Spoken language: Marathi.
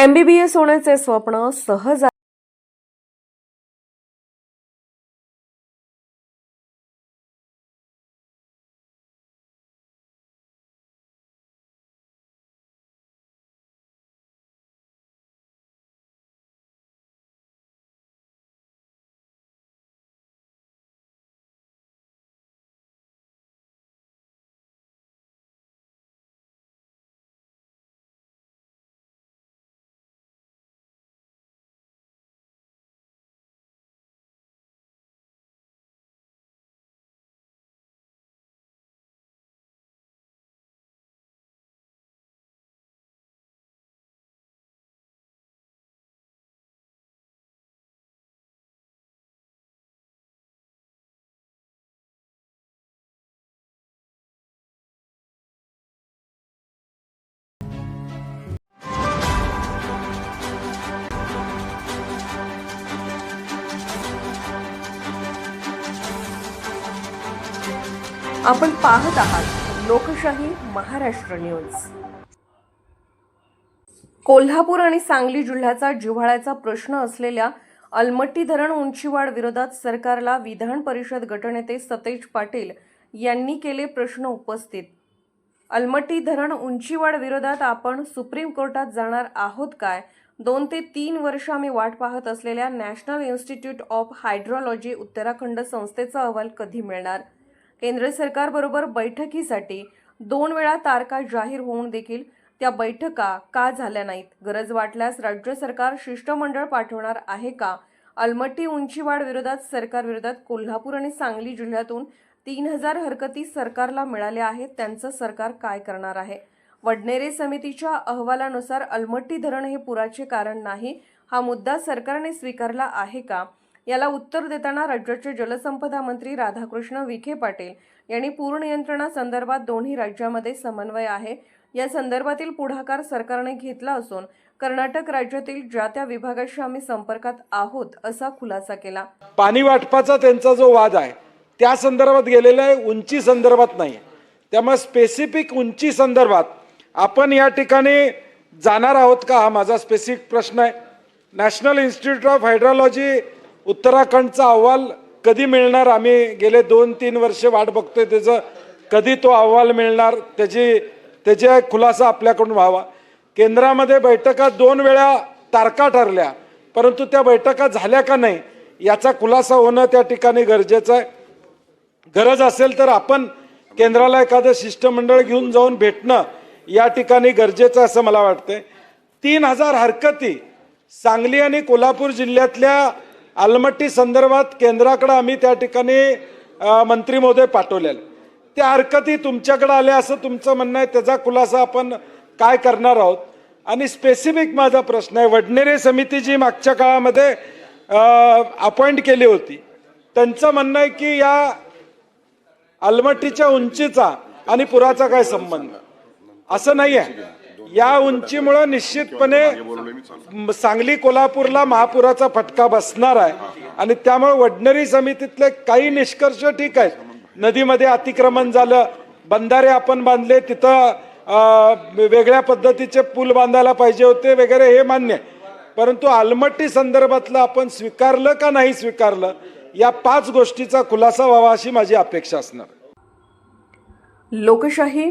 एमबीबीएस होण्याचे स्वप्न सहज आपण पाहत आहात लोकशाही महाराष्ट्र न्यूज. कोल्हापूर आणि सांगली जिल्ह्याचा जिव्हाळ्याचा प्रश्न असलेल्या अलमट्टी धरण उंचीवाढ विरोधात सरकारला विधान परिषद गटनेते सतेज पाटील यांनी केले प्रश्न उपस्थित. अलमट्टी धरण उंचीवाढ विरोधात आपण सुप्रीम कोर्टात जाणार आहोत काय? दोन ते तीन वर्ष आम्ही वाट पाहत असलेल्या national institute of hydrology Uttarakhand संस्थेचा अहवाल कधी मिळणार? केंद्र सरकारबरोबर बैठकीसाठी दोन वेळा तारखा जाहीर होऊन देखील त्या बैठका का झाल्या नाहीत? गरज वाटल्यास राज्य सरकार शिष्टमंडळ पाठवणार आहे का? अलमट्टी उंचीवाढ विरोधात सरकारविरोधात कोल्हापूर आणि सांगली जिल्ह्यातून तीन हजार हरकती सरकारला मिळाल्या आहेत. त्यांचं सरकार काय करणार आहे? वडनेरे समितीच्या अहवालानुसार अलमट्टी धरण हे पुराचे कारण नाही. हा मुद्दा सरकारने स्वीकारला आहे का? याला उत्तर देताना राज्याचे जलसंपदा मंत्री राधाकृष्ण विखे पाटील यांनी पूर नियंत्रणासंदर्भात दोन्ही राज्यामध्ये समन्वय आहे. या संदर्भातील पुढाकार सरकारने घेतला असून कर्नाटक राज्यातील ज्या त्या विभागाशी आम्ही संपर्कात आहोत असा खुलासा केला. पाणी वाटपाचा त्यांचा जो वाद आहे त्या संदर्भात गेलेला आहे उंची संदर्भात नाही. त्यामुळे स्पेसिफिक उंची संदर्भात आपण या ठिकाणी जाणार आहोत का हा माझा स्पेसिफिक प्रश्न आहे. नॅशनल इन्स्टिट्यूट ऑफ हायड्रॉलॉजी उत्तराखंडचा अहवाल कधी मिळणार? आम्ही गेले दोन तीन वर्ष वाट बघतोय त्याचं. कधी तो अहवाल मिळणार? त्याची त्याचा खुलासा आपल्याकडून व्हावा. केंद्रामध्ये बैठका दोन वेळा तारखा ठरल्या. परंतु त्या बैठका झाल्या का नाही याचा खुलासा होणं त्या ठिकाणी गरजेचं आहे. गरज असेल तर आपण केंद्राला एखादं शिष्टमंडळ घेऊन जाऊन भेटणं या ठिकाणी गरजेचं आहे असं मला वाटतंय. तीन हजार हरकती सांगली आणि कोल्हापूर जिल्ह्यातल्या आलमट्टी संदर्भात केंद्राकडे आम्ही त्या ठिकाणी मंत्री महोदय पाठवलेले. त्या हरकती तुमच्याकडे आल्या असं तुमचं म्हणणं आहे त्याचा खुलासा आपण काय करणार आहोत? आणि स्पेसिफिक माझा प्रश्न आहे वडनेरे समिती जी मागच्या काळामध्ये अपॉइंट केली होती. त्यांचं म्हणणं आहे की या अलमट्टीच्या उंचीचा आणि पुराचा काय संबंध? असं नाही आहे या उंचीमुळं निश्चितपणे सांगली कोल्हापूरला महापुराचा फटका बसणार आहे. आणि त्यामुळे वडनेरी समितीतले काही निष्कर्ष ठीक आहेत. नदीमध्ये अतिक्रमण झालं बंधारे आपण बांधले तिथं वेगळ्या पद्धतीचे पूल बांधायला पाहिजे होते वगैरे हे मान्य आहे. परंतु आलमट्टी संदर्भातलं आपण स्वीकारलं का नाही स्वीकारलं या पाच गोष्टीचा खुलासा व्हावा अशी माझी अपेक्षा असणार. लोकशाही